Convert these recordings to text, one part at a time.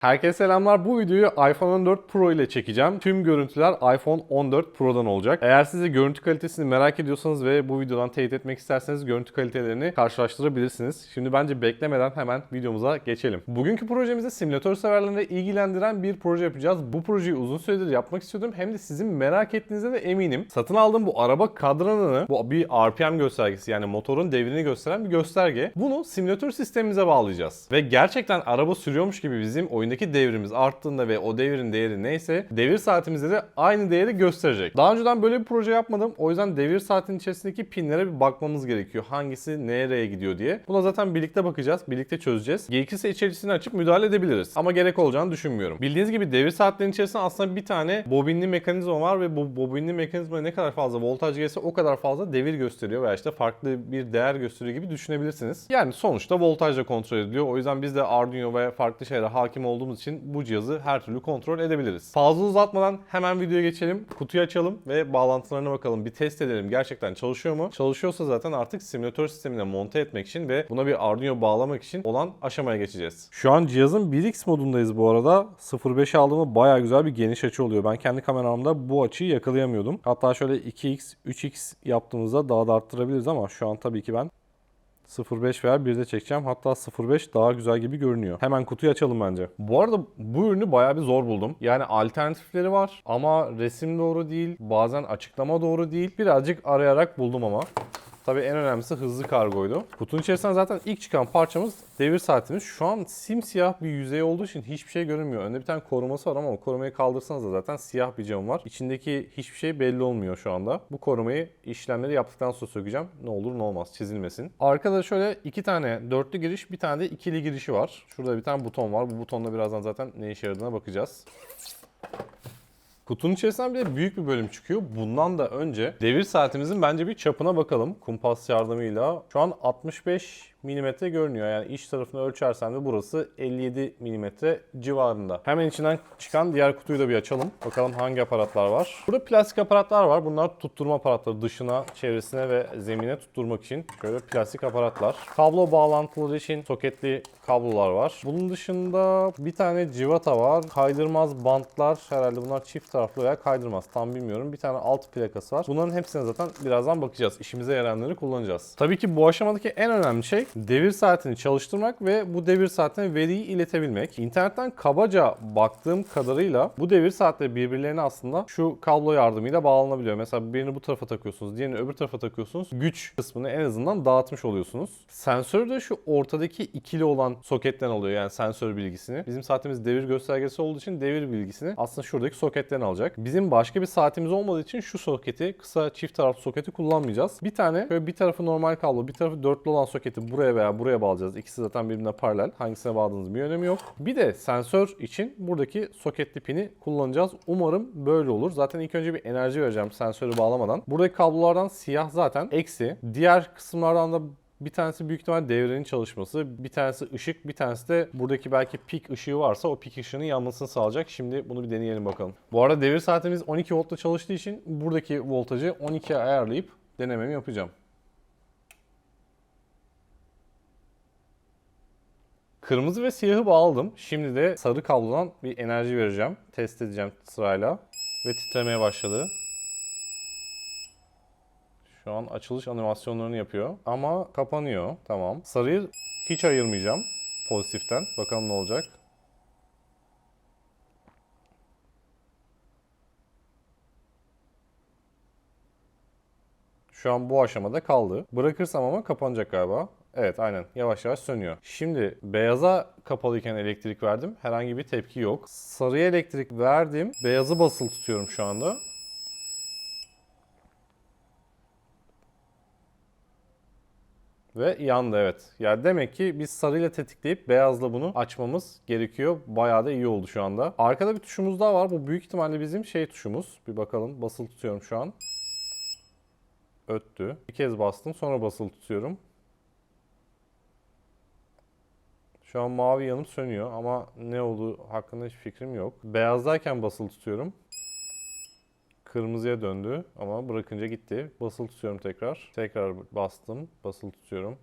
Herkese selamlar. Bu videoyu iPhone 14 Pro ile çekeceğim. Tüm görüntüler iPhone 14 Pro'dan olacak. Eğer siz de görüntü kalitesini merak ediyorsanız ve bu videodan teyit etmek isterseniz görüntü kalitelerini karşılaştırabilirsiniz. Şimdi bence beklemeden hemen videomuza geçelim. Bugünkü projemizde simülatör severlerini ilgilendiren bir proje yapacağız. Bu projeyi uzun süredir yapmak istiyordum. Hem de sizin merak ettiğinize de eminim. Satın aldığım bu araba kadranını, bu bir RPM göstergesi yani motorun devrini gösteren bir gösterge. Bunu simülatör sistemimize bağlayacağız. Ve gerçekten araba sürüyormuş gibi bizim oyundaki devrimiz arttığında ve o devrin değeri neyse devir saatimizde de aynı değeri gösterecek. Daha önceden böyle bir proje yapmadım. O yüzden devir saatin içerisindeki pinlere bir bakmamız gerekiyor. Hangisi nereye gidiyor diye. Buna zaten birlikte bakacağız. Birlikte çözeceğiz. Gerekirse içerisini açıp müdahale edebiliriz. Ama gerek olacağını düşünmüyorum. Bildiğiniz gibi devir saatlerinin içerisinde aslında bir tane bobinli mekanizma var ve bu bobinli mekanizma ne kadar fazla voltaj gelirse o kadar fazla devir gösteriyor veya işte farklı bir değer gösteriyor gibi düşünebilirsiniz. Yani sonuçta voltajla kontrol ediliyor. O yüzden biz de Arduino ve farklı şeylere hakim olduğumuz için bu cihazı her türlü kontrol edebiliriz. Fazla uzatmadan hemen videoya geçelim. Kutuyu açalım ve bağlantılarına bakalım. Bir test edelim. Gerçekten çalışıyor mu? Çalışıyorsa zaten artık simülatör sistemine monte etmek için ve buna bir Arduino bağlamak için olan aşamaya geçeceğiz. Şu an cihazın 1x modundayız bu arada. 0.5'e aldığımda baya güzel bir geniş açı oluyor. Ben kendi kameramda bu açıyı yakalayamıyordum. Hatta şöyle 2x, 3x yaptığımızda daha da arttırabiliriz ama şu an tabii ki ben 0.5 veya 1'de çekeceğim. Hatta 0.5 daha güzel gibi görünüyor. Hemen kutuyu açalım bence. Bu arada bu ürünü bayağı bir zor buldum. Yani alternatifleri var ama resim doğru değil. Bazen açıklama doğru değil. Birazcık arayarak buldum ama. Tabii en önemlisi hızlı kargoydu. Kutunun içerisinden zaten ilk çıkan parçamız devir saatimiz. Şu an simsiyah bir yüzey olduğu için hiçbir şey görünmüyor. Önde bir tane koruması var ama o korumayı kaldırsanız da zaten siyah bir cam var. İçindeki hiçbir şey belli olmuyor şu anda. Bu korumayı işlemleri yaptıktan sonra sökeceğim. Ne olur ne olmaz çizilmesin. Arkada şöyle iki tane dörtlü giriş bir tane de ikili girişi var. Şurada bir tane buton var. Bu butonla birazdan zaten ne işe yaradığına bakacağız. Kutunun içerisinden bir de büyük bir bölüm çıkıyor. Bundan da önce devir saatimizin bence bir çapına bakalım. Kumpas yardımıyla. Şu an 65 milimetre görünüyor. Yani iç tarafını ölçersem de burası 57 milimetre civarında. Hemen içinden çıkan diğer kutuyu da bir açalım. Bakalım hangi aparatlar var. Burada plastik aparatlar var. Bunlar tutturma aparatları. Dışına, çevresine ve zemine tutturmak için şöyle plastik aparatlar. Kablo bağlantıları için soketli kablolar var. Bunun dışında bir tane civata var. Kaydırmaz bantlar. Herhalde bunlar çift taraflı veya kaydırmaz. Tam bilmiyorum. Bir tane alt plakası var. Bunların hepsine zaten birazdan bakacağız. İşimize yarayanları kullanacağız. Tabii ki bu aşamadaki en önemli şey devir saatini çalıştırmak ve bu devir saatine veriyi iletebilmek. İnternetten kabaca baktığım kadarıyla bu devir saatleri birbirlerine aslında şu kablo yardımıyla bağlanabiliyor. Mesela birini bu tarafa takıyorsunuz, diğerini öbür tarafa takıyorsunuz. Güç kısmını en azından dağıtmış oluyorsunuz. Sensör de şu ortadaki ikili olan soketten alıyor yani sensör bilgisini. Bizim saatimiz devir göstergesi olduğu için devir bilgisini aslında şuradaki soketten alacak. Bizim başka bir saatimiz olmadığı için şu soketi, kısa çift taraflı soketi kullanmayacağız. Bir tane böyle bir tarafı normal kablo, bir tarafı dörtlü olan soketi buraya veya buraya bağlayacağız. İkisi zaten birbirine paralel. Hangisine bağladığınız bir önemi yok. Bir de sensör için buradaki soketli pini kullanacağız. Umarım böyle olur. Zaten ilk önce bir enerji vereceğim sensörü bağlamadan. Buradaki kablolardan siyah zaten eksi. Diğer kısımlardan da bir tanesi büyük ihtimal devrenin çalışması, bir tanesi ışık, bir tanesi de buradaki belki pik ışığı varsa o pik ışığının yanmasını sağlayacak. Şimdi bunu bir deneyelim bakalım. Bu arada devir saatimiz 12 voltla çalıştığı için buradaki voltajı 12'ye ayarlayıp denememi yapacağım. Kırmızı ve siyahı bağladım. Şimdi de sarı kablodan bir enerji vereceğim. Test edeceğim sırayla. Ve titremeye başladı. Şu an açılış animasyonlarını yapıyor. Ama kapanıyor. Tamam. Sarıyı hiç ayırmayacağım pozitiften. Bakalım ne olacak. Şu an bu aşamada kaldı. Bırakırsam ama kapanacak galiba. Evet aynen yavaş yavaş sönüyor. Şimdi beyaza kapalıyken elektrik verdim. Herhangi bir tepki yok. Sarıya elektrik verdim. Beyazı basılı tutuyorum şu anda. Ve yandı evet. Yani demek ki biz sarıyla tetikleyip beyazla bunu açmamız gerekiyor. Bayağı da iyi oldu şu anda. Arkada bir tuşumuz daha var. Bu büyük ihtimalle bizim şey tuşumuz. Bir bakalım. Basılı tutuyorum şu an. Öttü. Bir kez bastım sonra basılı tutuyorum. Şu an mavi yanıp sönüyor ama ne olduğu hakkında hiç fikrim yok. Beyazdayken basılı tutuyorum. Kırmızıya döndü ama bırakınca gitti. Basılı tutuyorum tekrar. Tekrar bastım. Basılı tutuyorum.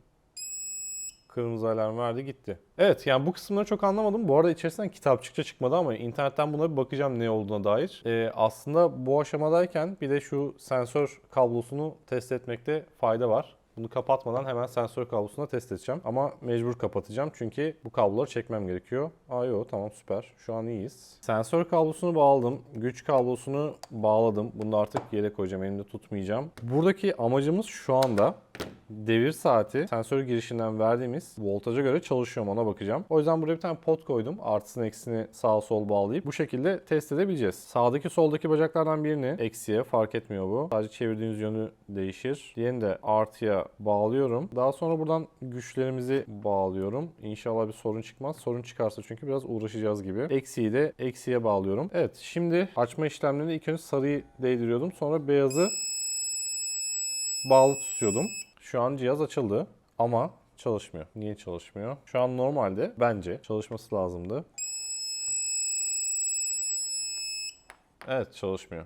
Kırmızı alarm verdi gitti. Evet yani bu kısımları çok anlamadım. Bu arada içerisinden kitapçıkça çıkmadı ama internetten buna bir bakacağım ne olduğuna dair. Ee, aslında bu aşamadayken bir de şu sensör kablosunu test etmekte fayda var. Bunu kapatmadan hemen sensör kablosuna test edeceğim. Ama mecbur kapatacağım çünkü bu kabloları çekmem gerekiyor. Aa yok tamam süper. Şu an iyiyiz. Sensör kablosunu bağladım. Güç kablosunu bağladım. Bunu da artık yere koyacağım. Elimde tutmayacağım. Buradaki amacımız şu anda devir saati sensör girişinden verdiğimiz voltaja göre çalışıyor ona bakacağım. O yüzden buraya bir tane pot koydum. Artısını eksisini sağa sol bağlayıp bu şekilde test edebileceğiz. Sağdaki soldaki bacaklardan birini eksiye fark etmiyor bu. Sadece çevirdiğiniz yönü değişir. Diğerini de artıya bağlıyorum. Daha sonra buradan güçlerimizi bağlıyorum. İnşallah bir sorun çıkmaz. Sorun çıkarsa çünkü biraz uğraşacağız gibi. Eksiyi de eksiye bağlıyorum. Evet şimdi açma işlemlerinde ilk önce sarıyı değdiriyordum. Sonra beyazı bağlı tutuyordum. Şu an cihaz açıldı ama çalışmıyor. Niye çalışmıyor? Şu an normalde bence çalışması lazımdı. Evet çalışmıyor.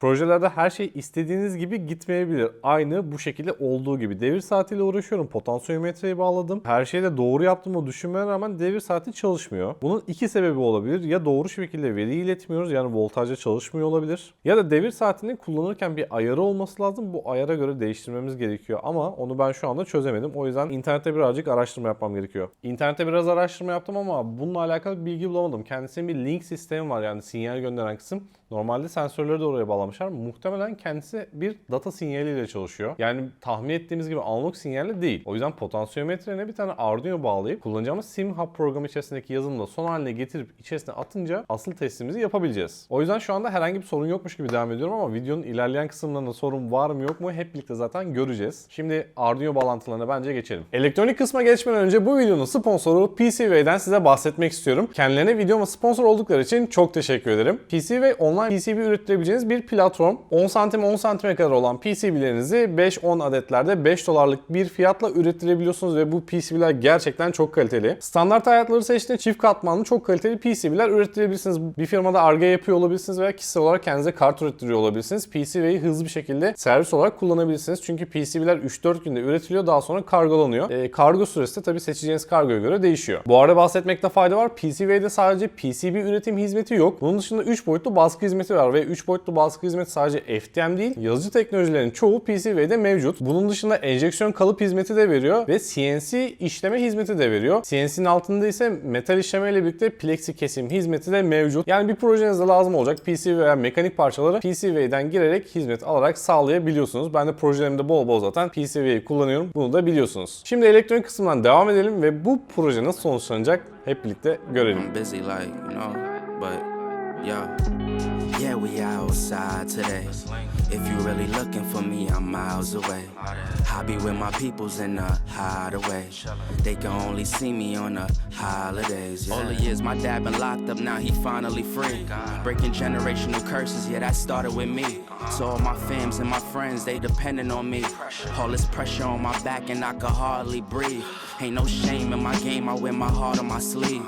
Projelerde her şey istediğiniz gibi gitmeyebilir. Aynı bu şekilde olduğu gibi. Devir saatiyle uğraşıyorum. Potansiyometreyi bağladım. Her şeyi de doğru yaptığımı düşünmeme rağmen devir saati çalışmıyor. Bunun iki sebebi olabilir. Ya doğru şekilde veri iletmiyoruz yani voltajda çalışmıyor olabilir. Ya da devir saatini kullanırken bir ayarı olması lazım. Bu ayara göre değiştirmemiz gerekiyor. Ama onu ben şu anda çözemedim. O yüzden internette birazcık araştırma yapmam gerekiyor. İnternette biraz araştırma yaptım ama bununla alakalı bilgi bulamadım. Kendisinin bir link sistemi var yani sinyal gönderen kısım. Normalde sensörleri de oraya bağlamışlar. Muhtemelen kendisi bir data sinyaliyle çalışıyor. Yani tahmin ettiğimiz gibi analog sinyalle değil. O yüzden potansiyometrene bir tane Arduino bağlayıp kullanacağımız SimHub programı içerisindeki yazılımla son haline getirip içerisine atınca asıl testimizi yapabileceğiz. O yüzden şu anda herhangi bir sorun yokmuş gibi devam ediyorum ama videonun ilerleyen kısımlarında sorun var mı yok mu hep birlikte zaten göreceğiz. Şimdi Arduino bağlantılarına bence geçelim. Elektronik kısma geçmeden önce bu videonun sponsoru PCWay'den size bahsetmek istiyorum. Kendilerine videoma sponsor oldukları için çok teşekkür ederim. PCWay online PCB ürettirebileceğiniz bir platform. 10 santim 10 santime kadar olan PCB'lerinizi 5-10 adetlerde 5 dolarlık bir fiyatla ürettirebiliyorsunuz ve bu PCB'ler gerçekten çok kaliteli. Standart hayatları seçtiğinde çift katmanlı çok kaliteli PCB'ler ürettirebilirsiniz. Bir firmada Ar-Ge yapıyor olabilirsiniz veya kişisel olarak kendinize kart ürettiriyor olabilirsiniz. PCB'yi hızlı bir şekilde servis olarak kullanabilirsiniz. Çünkü PCB'ler 3-4 günde üretiliyor daha sonra kargolanıyor. E, kargo süresi de tabii seçeceğiniz kargoya göre değişiyor. Bu arada bahsetmekte fayda var. PCB'de sadece PCB üretim hizmeti yok. Bunun dışında 3 boyutlu baskı hizmeti var ve 3 boyutlu baskı hizmeti sadece FDM değil, yazıcı teknolojilerin çoğu PCB'de mevcut. Bunun dışında enjeksiyon kalıp hizmeti de veriyor ve CNC işleme hizmeti de veriyor. CNC'nin altında ise metal işleme ile birlikte plexi kesim hizmeti de mevcut. Yani bir projenizde lazım olacak PCB veya mekanik parçaları PCB'den girerek hizmet alarak sağlayabiliyorsunuz. Ben de projelerimde bol bol zaten PCB'yi kullanıyorum. Bunu da biliyorsunuz. Şimdi elektronik kısmından devam edelim ve bu proje nasıl sonuçlanacak hep birlikte görelim. I'm busy, like, you know, but yeah. Yeah, we outside today. If you really looking for me, I'm miles away. I be with my peoples in the hideaway. They can only see me on the holidays. Yeah. All the years my dad been locked up, now he finally free. Breaking generational curses, yeah, that started with me. So all my fams and my friends, they depending on me. All this pressure on my back and I could hardly breathe. Ain't no shame in my game, I wear my heart on my sleeve.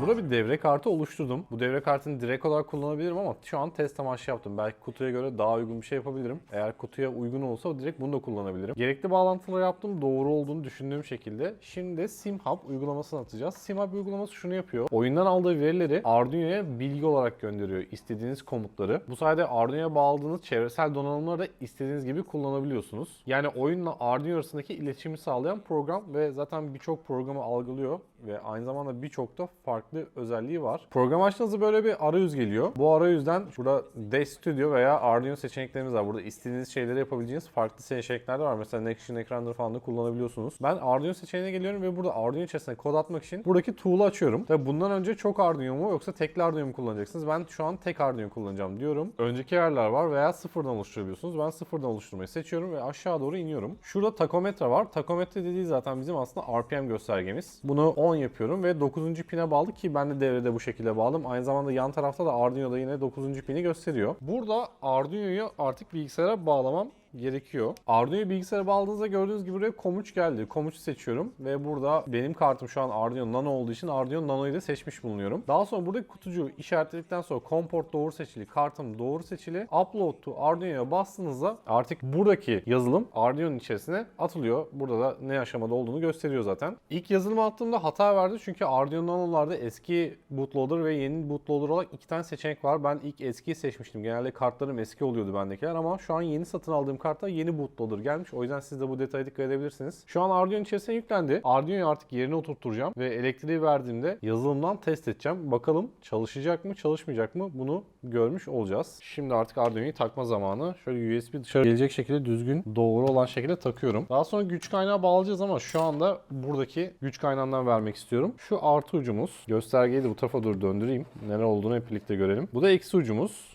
Burada bir devre kartı oluşturdum. Bu devre kartını direkt olarak kullanabilirim ama şu an test amaçlı yaptım. Belki kutuya göre daha uygun bir şey yapabilirim. Eğer kutuya uygun olsa direkt bunu da kullanabilirim. Gerekli bağlantıları yaptım. Doğru olduğunu düşündüğüm şekilde. Şimdi de SimHub uygulamasını atacağız. SimHub uygulaması şunu yapıyor. Oyundan aldığı verileri Arduino'ya bilgi olarak gönderiyor. İstediğiniz komutları. Bu sayede Arduino'ya bağladığınız çevresel donanımları da istediğiniz gibi kullanabiliyorsunuz. Yani oyunla Arduino arasındaki iletişimi sağlayan program ve zaten birçok programı algılıyor ve aynı zamanda birçok da farklı özelliği var. Program açtığınızda böyle bir arayüz geliyor. Bu arayüzden burada Dev Studio veya Arduino seçeneklerimiz var. Burada istediğiniz şeyleri yapabileceğiniz farklı seçenekler de var. Mesela Next Gen falan da kullanabiliyorsunuz. Ben Arduino seçeneğine geliyorum ve burada Arduino içerisinde kod atmak için buradaki tool'u açıyorum. Ve bundan önce çok Arduino mu yoksa tekli Arduino mu kullanacaksınız? Ben şu an tek Arduino kullanacağım diyorum. Önceki yerler var veya sıfırdan oluşturabiliyorsunuz. Ben sıfırdan oluşturmayı seçiyorum ve aşağı doğru iniyorum. Şurada takometre var. Takometre dediği zaten bizim aslında RPM göstergemiz. Bunu 10 yapıyorum ve 9. pine bağlı ki ben de devrede bu şekilde bağladım. Aynı zamanda yan tarafta da Arduino'da yine 9. pini gösteriyor. Burada Arduino'yu artık bilgisayara bağlamam gerekiyor. Arduino'yu bilgisayara bağladığınızda gördüğünüz gibi buraya COM3 geldi. COM3'ü seçiyorum ve burada benim kartım şu an Arduino Nano olduğu için Arduino Nano'yu da seçmiş bulunuyorum. Daha sonra buradaki kutucuğu işaretledikten sonra COM port doğru seçili, kartım doğru seçili. Upload to Arduino'ya bastığınızda artık buradaki yazılım Arduino'nun içerisine atılıyor. Burada da ne aşamada olduğunu gösteriyor zaten. İlk yazılımı attığımda hata verdi çünkü Arduino Nano'larda eski bootloader ve yeni bootloader olarak iki tane seçenek var. Ben ilk eskiyi seçmiştim. Genelde kartlarım eski oluyordu bendekiler ama şu an yeni satın aldığım kartta yeni bootloader gelmiş. O yüzden siz de bu detaya dikkat edebilirsiniz. Şu an Arduino içerisine yüklendi. Arduino'yu artık yerine oturtturacağım ve elektriği verdiğimde yazılımdan test edeceğim. Bakalım çalışacak mı çalışmayacak mı bunu görmüş olacağız. Şimdi artık Arduino'yu takma zamanı. Şöyle USB dışarı gelecek şekilde düzgün doğru olan şekilde takıyorum. Daha sonra güç kaynağı bağlayacağız ama şu anda buradaki güç kaynağından vermek istiyorum. Şu artı ucumuz. Göstergeyi de bu tarafa doğru döndüreyim. Neler olduğunu hep birlikte görelim. Bu da eksi ucumuz.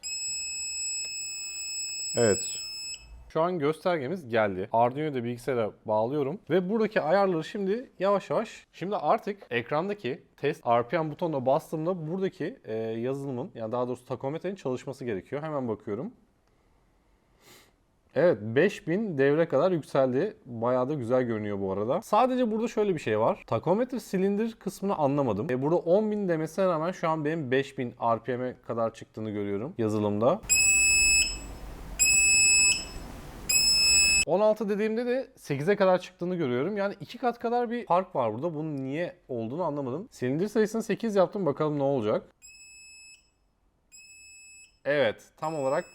Evet. Şu an göstergemiz geldi. Arduino'yu bilgisayara bağlıyorum. Ve buradaki ayarları şimdi yavaş yavaş. Şimdi artık ekrandaki test RPM butonuna bastığımda buradaki e, yazılımın yani daha doğrusu takometrenin çalışması gerekiyor. Hemen bakıyorum. Evet 5000 devre kadar yükseldi. Bayağı da güzel görünüyor bu arada. Sadece burada şöyle bir şey var. Takometre silindir kısmını anlamadım. E burada 10.000 demesine rağmen şu an benim 5000 RPM'e kadar çıktığını görüyorum yazılımda. 16 dediğimde de 8'e kadar çıktığını görüyorum. Yani iki kat kadar bir fark var burada. Bunun niye olduğunu anlamadım. Silindir sayısını 8 yaptım. Bakalım ne olacak. Evet. Tam olarak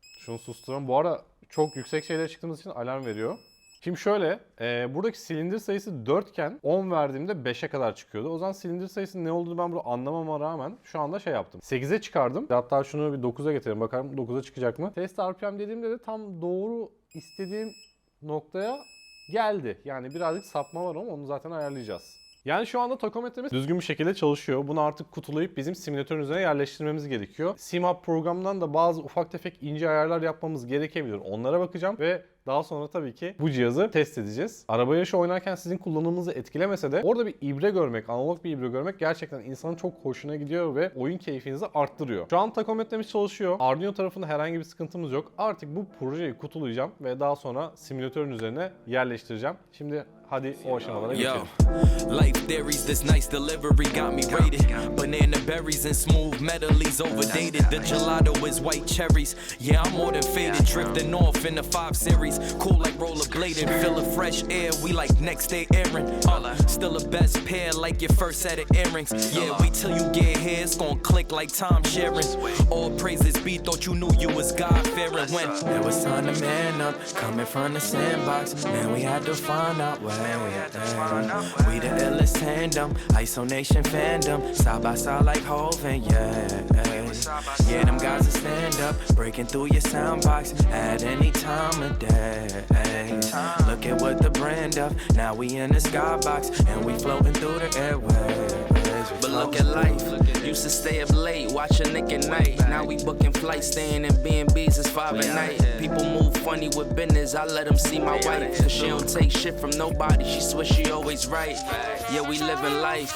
şunu susturalım. Bu arada çok yüksek şeylere çıktığımız için alarm veriyor. Şimdi şöyle, e, buradaki silindir sayısı 4 iken 10 verdiğimde 5'e kadar çıkıyordu. O zaman silindir sayısının ne olduğunu ben burada anlamama rağmen şu anda şey yaptım. 8'e çıkardım. Hatta şunu bir 9'a getirelim bakalım 9'a çıkacak mı? Test RPM dediğimde de tam doğru istediğim noktaya geldi. Yani birazcık sapma var ama onu zaten ayarlayacağız. Yani şu anda takometremiz düzgün bir şekilde çalışıyor. Bunu artık kutulayıp bizim simülatörün üzerine yerleştirmemiz gerekiyor. Simap programından da bazı ufak tefek ince ayarlar yapmamız gerekebilir. Onlara bakacağım ve daha sonra tabii ki bu cihazı test edeceğiz. Araba yarışı oynarken sizin kullanımınızı etkilemese de orada bir ibre görmek, analog bir ibre görmek gerçekten insanın çok hoşuna gidiyor ve oyun keyfinizi arttırıyor. Şu an takometremiz çalışıyor. Arduino tarafında herhangi bir sıkıntımız yok. Artık bu projeyi kutulayacağım ve daha sonra simülatörün üzerine yerleştireceğim. Şimdi hadi o aşamalara Yo, geçelim. life theories, this nice delivery got me rated. Banana berries and smooth metallys overdated. The gelato is white cherries. Yeah, I'm more than faded. Drifting off in the 5 series. Cool like rollerblading. Feel the fresh air. We like next day airing. Uh, still the best pair like your first set of earrings. Yeah, wait till you get Gonna click like time sharing. All praises be. Thought you knew you was God fearing. When it was time to man up. Coming from the sandbox. Man, we had to find out where we had to find out We the illest tandem, ISO Nation fandom, side by side like Hov and yeah. Yeah, them guys will stand up, breaking through your sound box at any time of day. Look at what the brand of, now we in the skybox and we floating through the airways. But look at life, used to stay up late, watching Nick at night. Now we booking flights, staying in B&B's, it's five at night. People move funny with business, I let them see my wife. Cause she don't take shit from nobody, she swear she always right. Yeah, we living life,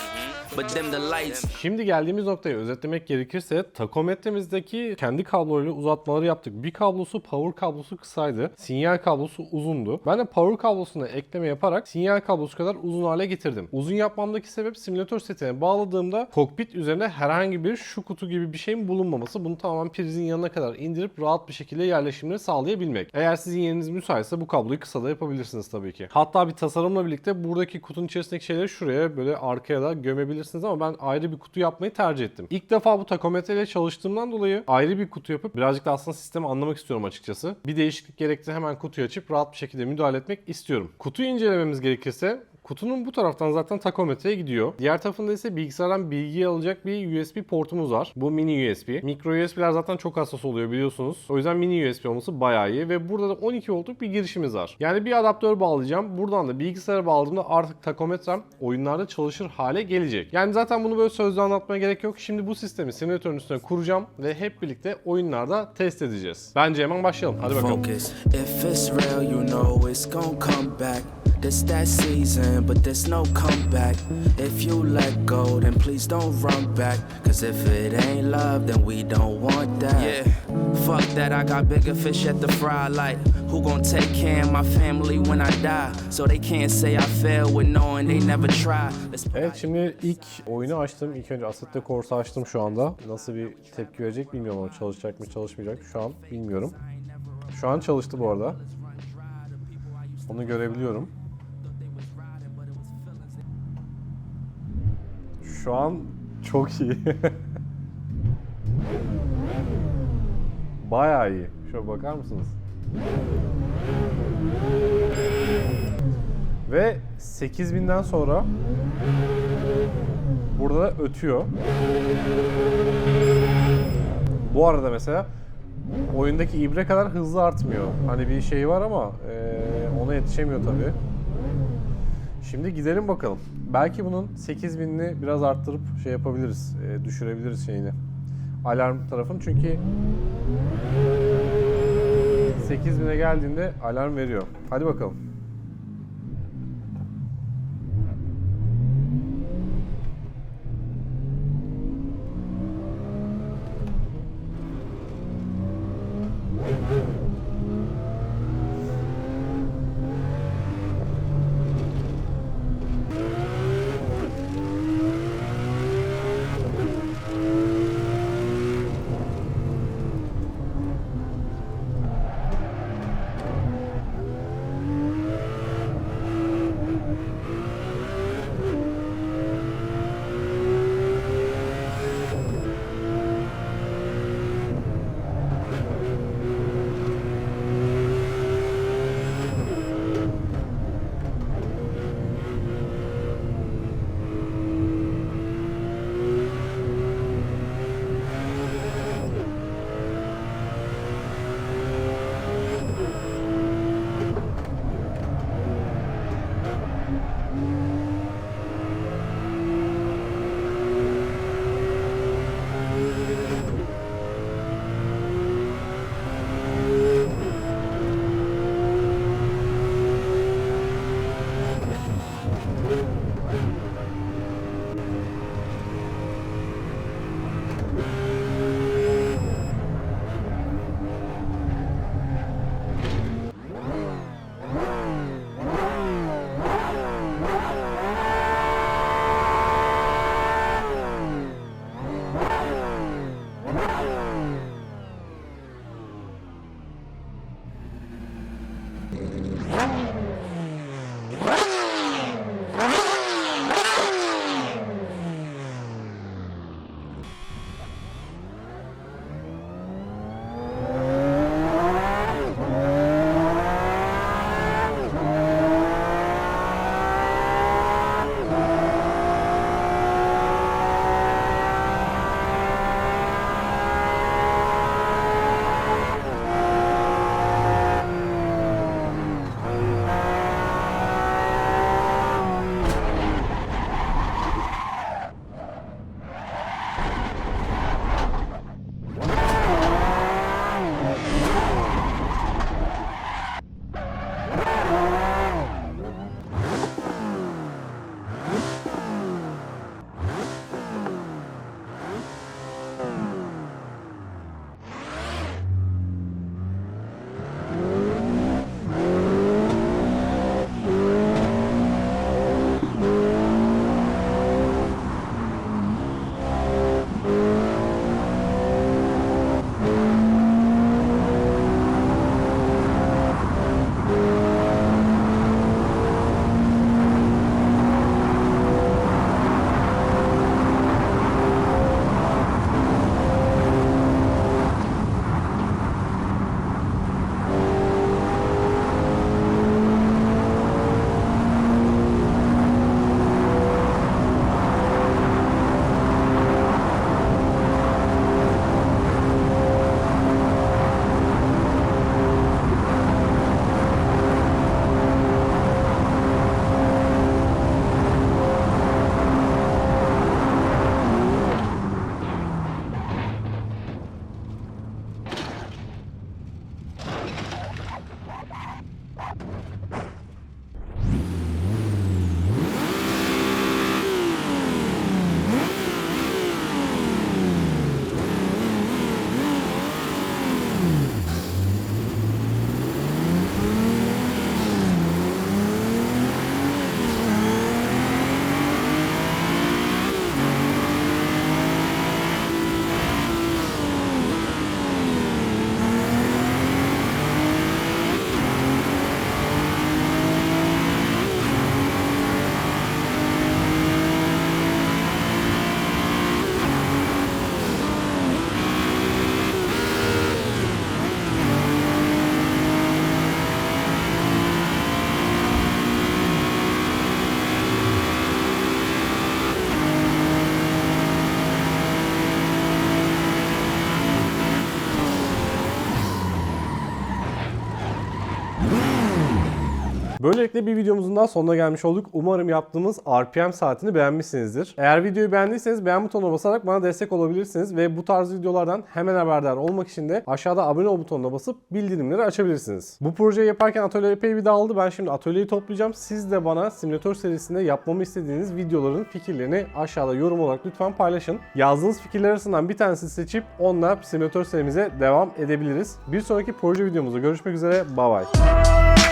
Şimdi geldiğimiz noktayı özetlemek gerekirse takometremizdeki kendi kabloyla uzatmaları yaptık. Bir kablosu power kablosu kısaydı. Sinyal kablosu uzundu. Ben de power kablosuna ekleme yaparak sinyal kablosu kadar uzun hale getirdim. Uzun yapmamdaki sebep simülatör setine bağladığımda kokpit üzerinde herhangi bir şu kutu gibi bir şeyin bulunmaması. Bunu tamamen prizin yanına kadar indirip rahat bir şekilde yerleşimini sağlayabilmek. Eğer sizin yeriniz müsaitse bu kabloyu kısa da yapabilirsiniz tabii ki. Hatta bir tasarımla birlikte buradaki kutunun içerisindeki şeyleri şuraya böyle arkaya da gömebilirsiniz ama ben ayrı bir kutu yapmayı tercih ettim. İlk defa bu takometreyle çalıştığımdan dolayı ayrı bir kutu yapıp birazcık da aslında sistemi anlamak istiyorum açıkçası. Bir değişiklik gerekti hemen kutuyu açıp rahat bir şekilde müdahale etmek istiyorum. Kutuyu incelememiz gerekirse Kutunun bu taraftan zaten takometreye gidiyor. Diğer tarafında ise bilgisayardan bilgiyi alacak bir USB portumuz var. Bu mini USB. Mikro USB'ler zaten çok hassas oluyor biliyorsunuz. O yüzden mini USB olması bayağı iyi ve burada da 12 voltluk bir girişimiz var. Yani bir adaptör bağlayacağım. Buradan da bilgisayara bağladığımda artık takometrem oyunlarda çalışır hale gelecek. Yani zaten bunu böyle sözlü anlatmaya gerek yok. Şimdi bu sistemi simülatörün üstüne kuracağım ve hep birlikte oyunlarda test edeceğiz. Bence hemen başlayalım. Hadi bakalım. Focus. This that season, but there's no comeback. If you let go, then please don't run back. Cause if it ain't love, then we don't want that. Yeah, fuck that, I got bigger fish at the fry light. Who gon' take care of my family when I die? So they can't say I failed with knowing they never tried. Let's put Evet şimdi ilk oyunu açtım. İlk önce Assetto Corsa açtım şu anda. Nasıl bir tepki verecek bilmiyorum ama çalışacak mı çalışmayacak şu an bilmiyorum. Şu an çalıştı bu arada. Onu görebiliyorum. Şu an çok iyi. Bayağı iyi. Şöyle bakar mısınız? Ve 8000'den sonra burada da ötüyor. Bu arada mesela oyundaki ibre kadar hızlı artmıyor. Hani bir şey var ama eee, ona yetişemiyor tabii. Şimdi gidelim bakalım. Belki bunun 8000'ini biraz arttırıp şey yapabiliriz. eee, düşürebiliriz şeyini. Alarm tarafını çünkü 8000'e geldiğinde alarm veriyor. Hadi bakalım. Böylelikle bir videomuzun daha sonuna gelmiş olduk. Umarım yaptığımız RPM saatini beğenmişsinizdir. Eğer videoyu beğendiyseniz beğen butonuna basarak bana destek olabilirsiniz ve bu tarz videolardan hemen haberdar olmak için de aşağıda abone ol butonuna basıp bildirimleri açabilirsiniz. Bu projeyi yaparken atölye epey bir dağıldı. Ben şimdi atölyeyi toplayacağım. Siz de bana simülatör serisinde yapmamı istediğiniz videoların fikirlerini aşağıda yorum olarak lütfen paylaşın. Yazdığınız fikirler arasından bir tanesini seçip onunla simülatör serimize devam edebiliriz. Bir sonraki proje videomuzda görüşmek üzere. Bye bye.